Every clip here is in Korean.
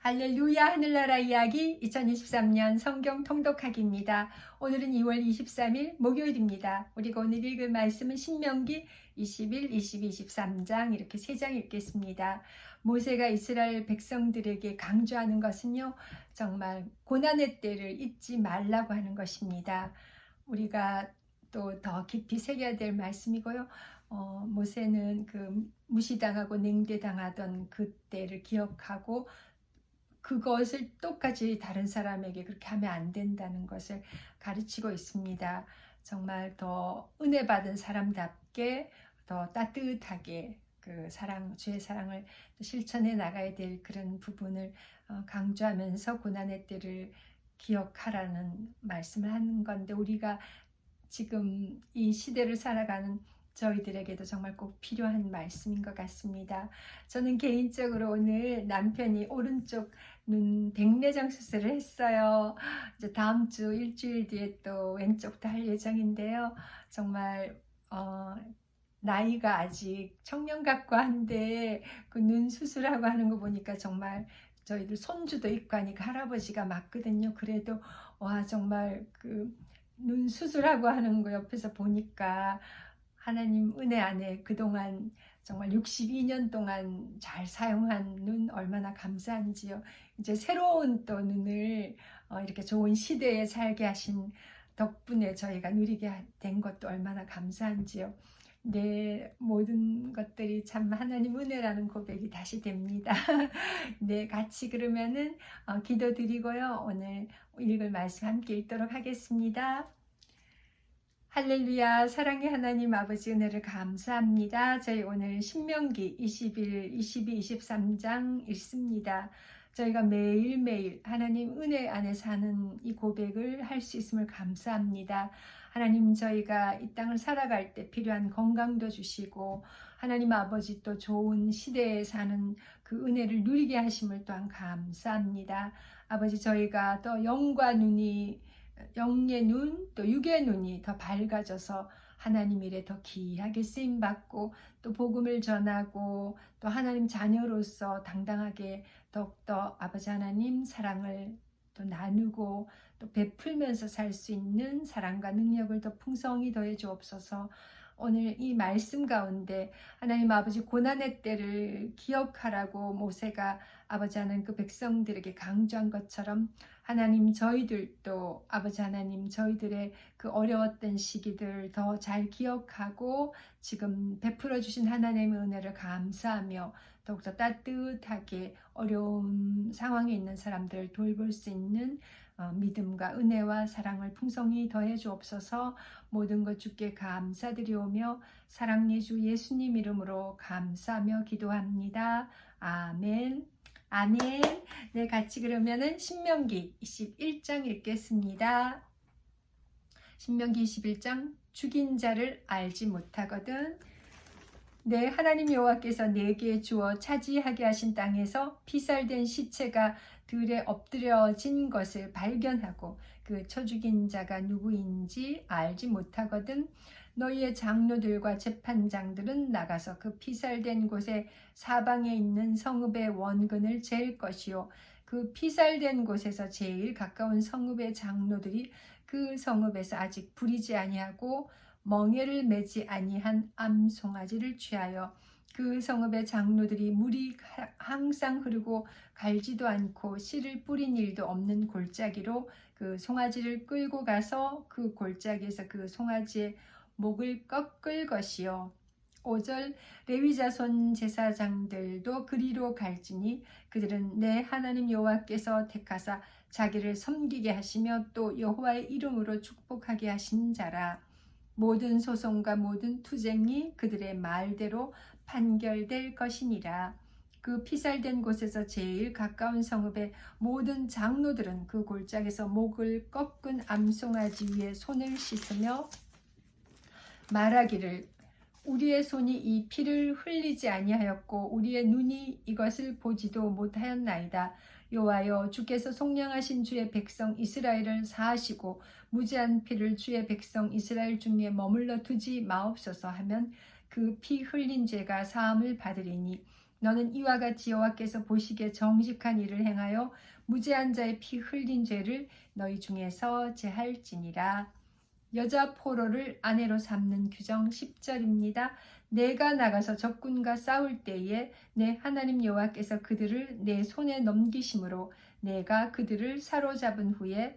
할렐루야 하늘나라 이야기 2023년 성경 통독하기입니다. 오늘은 2월 23일 목요일입니다. 우리가 오늘 읽을 말씀은 신명기 21, 22, 23장 이렇게 세 장 읽겠습니다. 모세가 이스라엘 백성들에게 강조하는 것은요. 정말 고난의 때를 잊지 말라고 하는 것입니다. 우리가 또 더 깊이 새겨야 될 말씀이고요. 어, 모세는 그 무시당하고 냉대당하던 그때를 기억하고 그것을 똑같이 다른 사람에게 그렇게 하면 안 된다는 것을 가르치고 있습니다. 정말 더 은혜 받은 사람답게 더 따뜻하게 그 사랑, 주의 사랑을 실천해 나가야 될 그런 부분을 어, 강조하면서 고난의 때를 기억하라는 말씀을 하는 건데 우리가 지금 이 시대를 살아가는 저희들에게도 정말 꼭 필요한 말씀인 것 같습니다. 저는 개인적으로 오늘 남편이 오른쪽 눈 백내장 수술을 했어요. 이제 다음 주 일주일 뒤에 또 왼쪽도 할 예정인데요. 정말 어, 나이가 아직 청년 같고 한데 그 눈 수술하고 하는 거 보니까 정말 저희들 손주도 있고 하니까 할아버지가 맞거든요. 그래도 와 정말 그 눈 수술하고 하는 거 옆에서 보니까 하나님 은혜 안에 그동안 정말 62년 동안 잘 사용한 눈 얼마나 감사한지요. 이제 새로운 또 눈을 어, 이렇게 좋은 시대에 살게 하신 덕분에 저희가 누리게 된 것도 얼마나 감사한지요. 네, 모든 것들이 참 하나님 은혜라는 고백이 다시 됩니다. 네, 같이 그러면은 어, 기도 드리고요. 오늘 읽을 말씀 함께 읽도록 하겠습니다. 할렐루야 사랑의 하나님 아버지 은혜를 감사합니다. 저희 오늘 신명기 21, 22, 23장 읽습니다. 저희가 매일매일 하나님 은혜 안에 사는 이 고백을 할 수 있음을 감사합니다. 하나님 저희가 이 땅을 살아갈 때 필요한 건강도 주시고 하나님 아버지 또 좋은 시대에 사는 그 은혜를 누리게 하심을 또한 감사합니다. 아버지 저희가 또 영과 눈이 영의 눈, 또 육의 눈이 더 밝아져서 하나님 일에 더 귀하게 쓰임 받고 또 복음을 전하고 또 하나님 자녀로서 당당하게 더욱더 아버지 하나님 사랑을 또 나누고 또 베풀면서 살 수 있는 사랑과 능력을 더 풍성히 더해 주옵소서. 오늘 이 말씀 가운데 하나님 아버지 고난의 때를 기억하라고 모세가 아버지 하나님 그 백성들에게 강조한 것처럼 하나님 저희들도 아버지 하나님 저희들의 그 어려웠던 시기들 더 잘 기억하고 지금 베풀어 주신 하나님의 은혜를 감사하며 더욱더 따뜻하게 어려운 상황에 있는 사람들을 돌볼 수 있는 어, 믿음과 은혜와 사랑을 풍성히 더해 주옵소서 모든 것 주께 감사드리오며 사랑 예주 예수님 이름으로 감사하며 기도합니다. 아멘. 아멘. 네, 같이 그러면은 신명기 21장 읽겠습니다. 신명기 21장 죽인 자를 알지 못하거든. 네, 하나님 여호와께서 내게 주어 차지하게 하신 땅에서 피살된 시체가 들에 엎드려진 것을 발견하고 그 쳐죽인 자가 누구인지 알지 못하거든. 너희의 장로들과 재판장들은 나가서 그 피살된 곳에 사방에 있는 성읍의 원근을 잴 것이요. 그 피살된 곳에서 제일 가까운 성읍의 장로들이 그 성읍에서 아직 부리지 아니하고 멍에를 매지 아니한 암 송아지를 취하여 그 성읍의 장로들이 물이 항상 흐르고 갈지도 않고 씨를 뿌린 일도 없는 골짜기로 그 송아지를 끌고 가서 그 골짜기에서 그 송아지의 목을 꺾을 것이요. 5절 레위자손 제사장들도 그리로 갈지니 그들은 내 하나님 여호와께서 택하사 자기를 섬기게 하시며 또 여호와의 이름으로 축복하게 하신 자라 모든 소송과 모든 투쟁이 그들의 말대로 판결될 것이니라 그 피살된 곳에서 제일 가까운 성읍의 모든 장로들은 그 골짜기에서 목을 꺾은 암송아지 위에 손을 씻으며 말하기를 우리의 손이 이 피를 흘리지 아니하였고 우리의 눈이 이것을 보지도 못하였나이다. 여호와여 주께서 속량하신 주의 백성 이스라엘을 사하시고 무지한 피를 주의 백성 이스라엘 중에 머물러 두지 마옵소서 하면 그 피 흘린 죄가 사함을 받으리니 너는 이와 같이 여호와께서 보시기에 정직한 일을 행하여 무죄한 자의 피 흘린 죄를 너희 중에서 제할지니라. 여자 포로를 아내로 삼는 규정 10절입니다. 내가 나가서 적군과 싸울 때에 내 하나님 여호와께서 그들을 내 손에 넘기심으로 내가 그들을 사로잡은 후에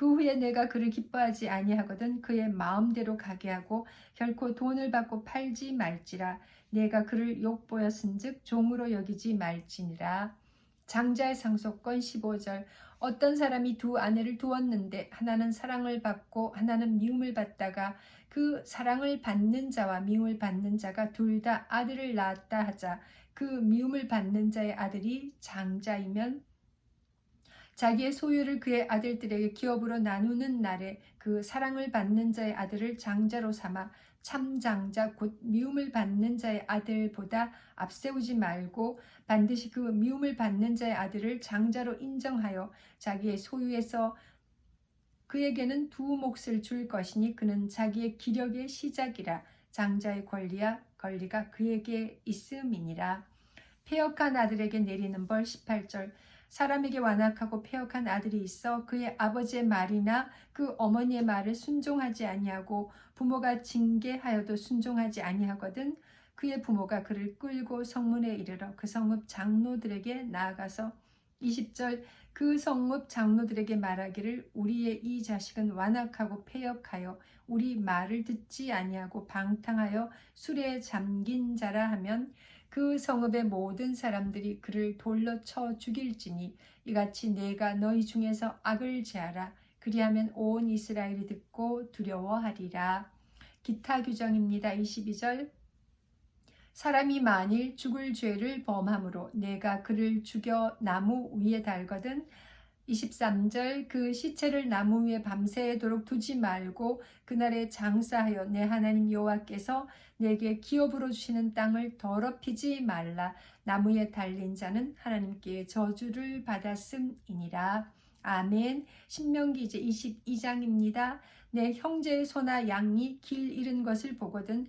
그 후에 내가 그를 기뻐하지 아니하거든 그의 마음대로 가게 하고 결코 돈을 받고 팔지 말지라. 내가 그를 욕보였은즉 종으로 여기지 말지니라. 장자의 상속권 15절. 어떤 사람이 두 아내를 두었는데 하나는 사랑을 받고 하나는 미움을 받다가 그 사랑을 받는 자와 미움을 받는 자가 둘 다 아들을 낳았다 하자. 그 미움을 받는 자의 아들이 장자이면 자기의 소유를 그의 아들들에게 기업으로 나누는 날에 그 사랑을 받는 자의 아들을 장자로 삼아 참장자 곧 미움을 받는 자의 아들보다 앞세우지 말고 반드시 그 미움을 받는 자의 아들을 장자로 인정하여 자기의 소유에서 그에게는 두 몫을 줄 것이니 그는 자기의 기력의 시작이라 장자의 권리야 권리가 그에게 있음이니라. 폐역한 아들에게 내리는 벌 18절 사람에게 완악하고 폐역한 아들이 있어 그의 아버지의 말이나 그 어머니의 말을 순종하지 아니하고 부모가 징계하여도 순종하지 아니하거든 그의 부모가 그를 끌고 성문에 이르러 그 성읍 장로들에게 나아가서 20절 그 성읍 장로들에게 말하기를 우리의 이 자식은 완악하고 폐역하여 우리 말을 듣지 아니하고 방탕하여 술에 잠긴 자라 하면 그 성읍의 모든 사람들이 그를 돌로 쳐 죽일지니 이같이 내가 너희 중에서 악을 제하라. 그리하면 온 이스라엘이 듣고 두려워하리라. 기타 규정입니다. 22절. 사람이 만일 죽을 죄를 범함으로 내가 그를 죽여 나무 위에 달거든 23절 그 시체를 나무 위에 밤새도록 두지 말고 그날에 장사하여 내 하나님 여호와께서 내게 기업으로 주시는 땅을 더럽히지 말라. 나무에 달린 자는 하나님께 저주를 받았음이니라. 아멘. 신명기 이제 22장입니다. 내 형제의 소나 양이 길 잃은 것을 보거든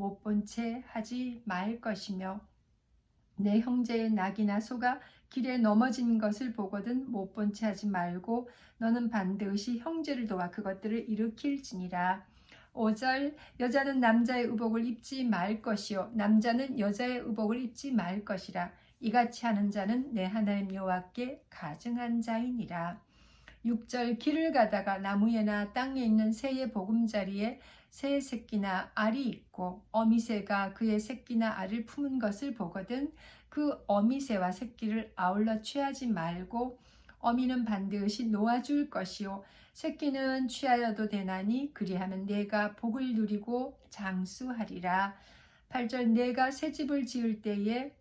못 본 채 하지 말 것이며 내 형제의 낙이나 소가 길에 넘어진 것을 보거든 못 본 채 하지 말고 너는 반드시 형제를 도와 그것들을 일으킬지니라. 5절 여자는 남자의 의복을 입지 말 것이요 남자는 여자의 의복을 입지 말 것이라 이같이 하는 자는 내 하나님 여호와께 가증한 자이니라. 6절 길을 가다가 나무에나 땅에 있는 새의 보금자리에 새 새끼나 알이 있고 어미새가 그의 새끼나 알을 품은 것을 보거든 그 어미새와 새끼를 아울러 취하지 말고 어미는 반드시 놓아줄 것이요. 새끼는 취하여도 되나니 그리하면 내가 복을 누리고 장수하리라. 8절 내가 새 집을 지을 때에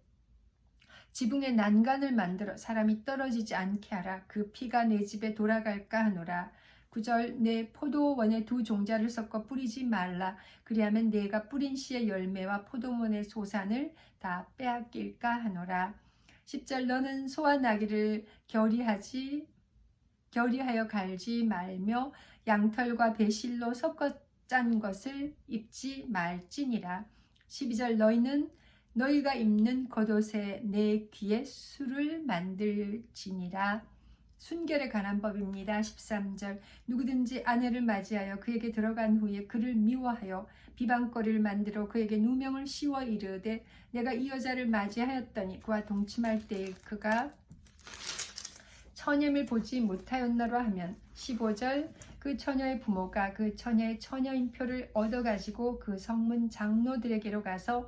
지붕에 난간을 만들어 사람이 떨어지지 않게 하라. 그 피가 내 집에 돌아갈까 하노라 9절 내 포도원에 두 종자를 섞어 뿌리지 말라. 그리하면 내가 뿌린 씨의 열매와 포도원의 소산을 다 빼앗길까 하노라. 10절 너는 소와 나귀를 결의하지 결의하여 갈지 말며 양털과 배실로 섞어 짠 것을 입지 말지니라. 12절 너희는 너희가 입는 겉옷에 내 귀에 술을 만들지니라 순결에 관한 법입니다. 13절 누구든지 아내를 맞이하여 그에게 들어간 후에 그를 미워하여 비방거리를 만들어 그에게 누명을 씌워 이르되 내가 이 여자를 맞이하였더니 그와 동침할 때에 그가 처녀임을 보지 못하였나로 하면 15절 그 처녀의 부모가 그 처녀의 처녀인 표를 얻어가지고 그 성문 장로들에게로 가서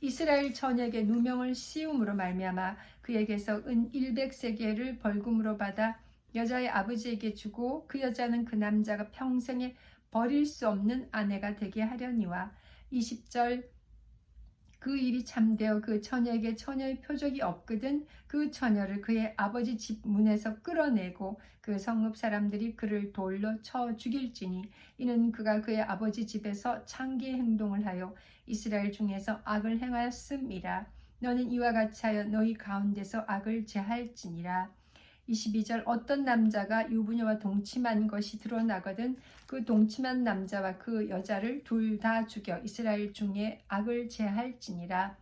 이스라엘 처녀에게 누명을 씌움으로 말미암아 그에게서 은 100세겔을 벌금으로 받아 여자의 아버지에게 주고 그 여자는 그 남자가 평생에 버릴 수 없는 아내가 되게 하려니와 20절 그 일이 참되어 그 처녀에게 처녀의 표적이 없거든 그 처녀를 그의 아버지 집 문에서 끌어내고 그 성읍 사람들이 그를 돌로 쳐 죽일지니 이는 그가 그의 아버지 집에서 창기 행동을 하여 이스라엘 중에서 악을 행하였음이라. 너는 이와 같이 하여 너희 가운데서 악을 제할지니라 22절 어떤 남자가 유부녀와 동침한 것이 드러나거든 그 동침한 남자와 그 여자를 둘 다 죽여 이스라엘 중에 악을 제할지니라.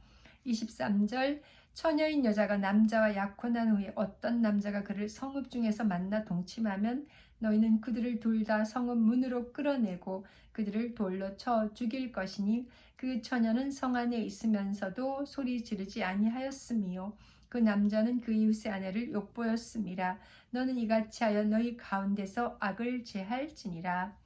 23절 처녀인 여자가 남자와 약혼한 후에 어떤 남자가 그를 성읍 중에서 만나 동침하면 너희는 그들을 둘 다 성읍 문으로 끌어내고 그들을 돌로 쳐 죽일 것이니 그 처녀는 성 안에 있으면서도 소리 지르지 아니하였음이요 그 남자는 그 이웃의 아내를 욕보였음이라 너는 이같이 하여 너희 가운데서 악을 제할지니라.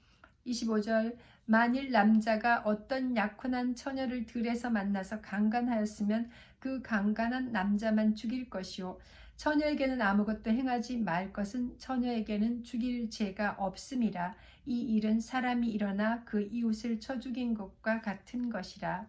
25절 만일 남자가 어떤 약혼한 처녀를 들에서 만나서 강간하였으면 그 강간한 남자만 죽일 것이요. 처녀에게는 아무것도 행하지 말 것은 처녀에게는 죽일 죄가 없음이라 이 일은 사람이 일어나 그 이웃을 쳐 죽인 것과 같은 것이라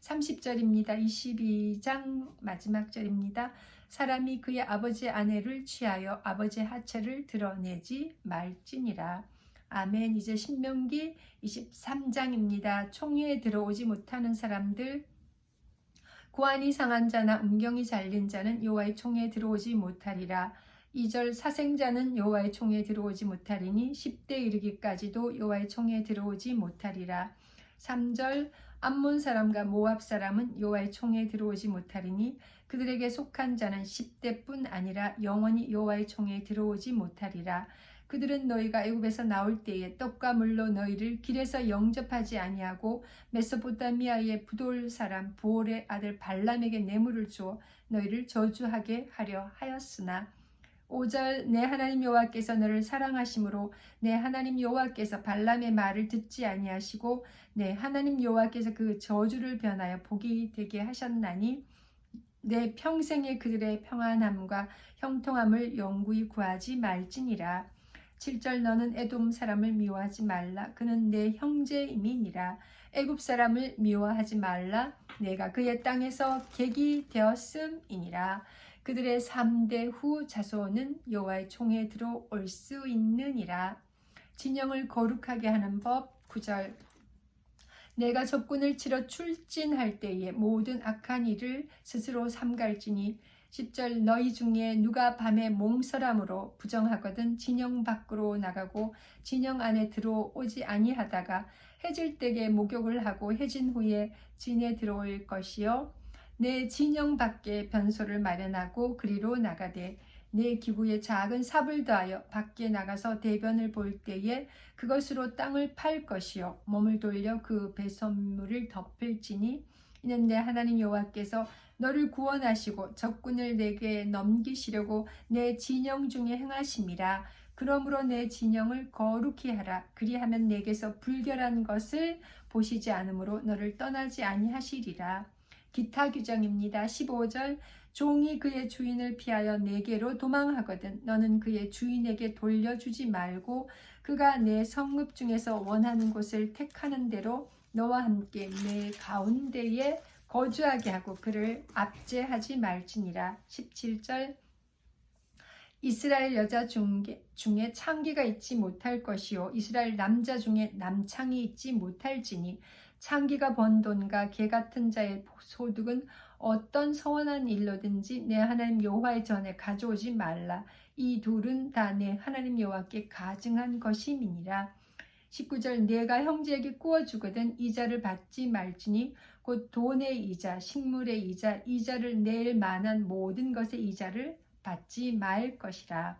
30절입니다. 22장 마지막 절입니다. 사람이 그의 아버지 아내를 취하여 아버지 하체를 드러내지 말지니라. 아멘. 이제 신명기 23장입니다. 총회에 들어오지 못하는 사람들 고안이 상한 자나 음경이 잘린 자는 여호와의 총회에 들어오지 못하리라. 2절 사생자는 여호와의 총회에 들어오지 못하리니 10대 이르기까지도 여호와의 총회에 들어오지 못하리라. 3절 암몬 사람과 모압 사람은 여호와의 총에 들어오지 못하리니 그들에게 속한 자는 10대뿐 아니라 영원히 여호와의 총에 들어오지 못하리라. 그들은 너희가 애굽에서 나올 때에 떡과 물로 너희를 길에서 영접하지 아니하고 메소포타미아의 부돌 사람 부올의 아들 발람에게 뇌물을 주어 너희를 저주하게 하려 하였으나 5절 내 하나님 여호와께서 너를 사랑하심으로 내 하나님 여호와께서 발람의 말을 듣지 아니하시고 내 하나님 여호와께서 그 저주를 변하여 복이 되게 하셨나니 내 평생에 그들의 평안함과 형통함을 영구히 구하지 말지니라. 7절 너는 에돔 사람을 미워하지 말라. 그는 내 형제임이니라. 애굽 사람을 미워하지 말라. 내가 그의 땅에서 객이 되었음이니라 그들의 3대 후 자손은 여호와의 총에 들어올 수 있느니라. 진영을 거룩하게 하는 법 9절 내가 적군을 치러 출진할 때에 모든 악한 일을 스스로 삼갈지니 10절 너희 중에 누가 밤에 몽설함으로 부정하거든 진영 밖으로 나가고 진영 안에 들어오지 아니하다가 해질 때에 목욕을 하고 해진 후에 진에 들어올 것이요 내 진영 밖에 변소를 마련하고 그리로 나가되 내 기구에 작은 삽을 더하여 밖에 나가서 대변을 볼 때에 그것으로 땅을 팔 것이요. 몸을 돌려 그 배선물을 덮을지니 이는 내 하나님 여호와께서 너를 구원하시고 적군을 내게 넘기시려고 내 진영 중에 행하심이라. 그러므로 내 진영을 거룩히 하라. 그리하면 내게서 불결한 것을 보시지 않으므로 너를 떠나지 아니하시리라 기타 규정입니다. 15절 종이 그의 주인을 피하여 내게로 도망하거든 너는 그의 주인에게 돌려주지 말고 그가 내 성읍 중에서 원하는 곳을 택하는 대로 너와 함께 내 가운데에 거주하게 하고 그를 압제하지 말지니라 17절 이스라엘 여자 중에, 중에 창기가 있지 못할 것이요 이스라엘 남자 중에 남창이 있지 못할지니 창기가 번 돈과 개 같은 자의 소득은 어떤 서원한 일로든지 내 하나님 여호와의 전에 가져오지 말라. 이 둘은 다 내 하나님 여호와께 가증한 것임이니라. 19절 내가 형제에게 구워 주거든 이자를 받지 말지니 곧 돈의 이자 식물의 이자 이자를 낼 만한 모든 것의 이자를 받지 말 것이라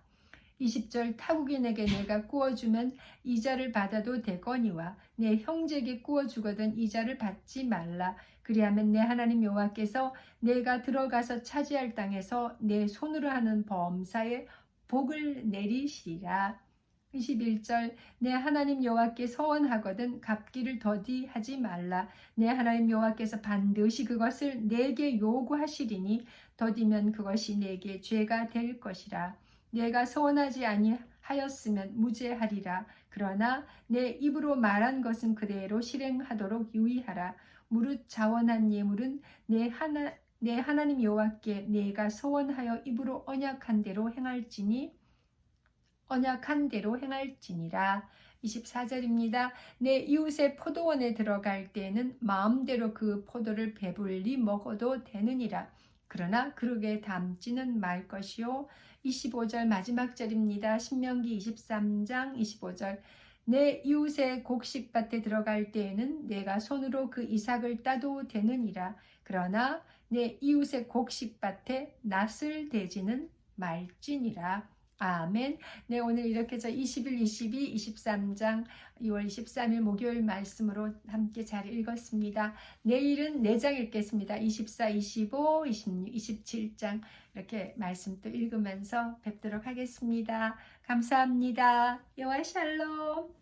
20절 타국인에게 내가 구워주면 이자를 받아도 되거니와 내 형제에게 구워주거든 이자를 받지 말라. 그리하면 내 하나님 여호와께서 내가 들어가서 차지할 땅에서 내 손으로 하는 범사에 복을 내리시리라. 21절 내 하나님 여호와께 서원하거든 갚기를 더디 하지 말라. 내 하나님 여호와께서 반드시 그것을 내게 요구하시리니 더디면 그것이 내게 죄가 될 것이라 내가 서원하지 아니하였으면 무죄하리라 그러나 내 입으로 말한 것은 그대로 실행하도록 유의하라 무릇 자원한 예물은 내 하나 내 하나님 여호와께 내가 서원하여 입으로 언약한 대로 행할지니 언약한 대로 행할지니라. 24절입니다. 내 이웃의 포도원에 들어갈 때에는 마음대로 그 포도를 배불리 먹어도 되느니라. 그러나 그릇에 담지는 말 것이요. 25절 마지막 절입니다. 신명기 23장 25절 내 이웃의 곡식밭에 들어갈 때에는 내가 손으로 그 이삭을 따도 되느니라. 그러나 내 이웃의 곡식밭에 낯을 대지는 말지니라. 아멘. 네, 오늘 이렇게 해서 21, 22, 23장 2월 23일 목요일 말씀으로 함께 잘 읽었습니다. 내일은 4장 읽겠습니다. 24, 25, 26, 27장 이렇게 말씀 또 읽으면서 뵙도록 하겠습니다. 감사합니다. 여호와 샬롬.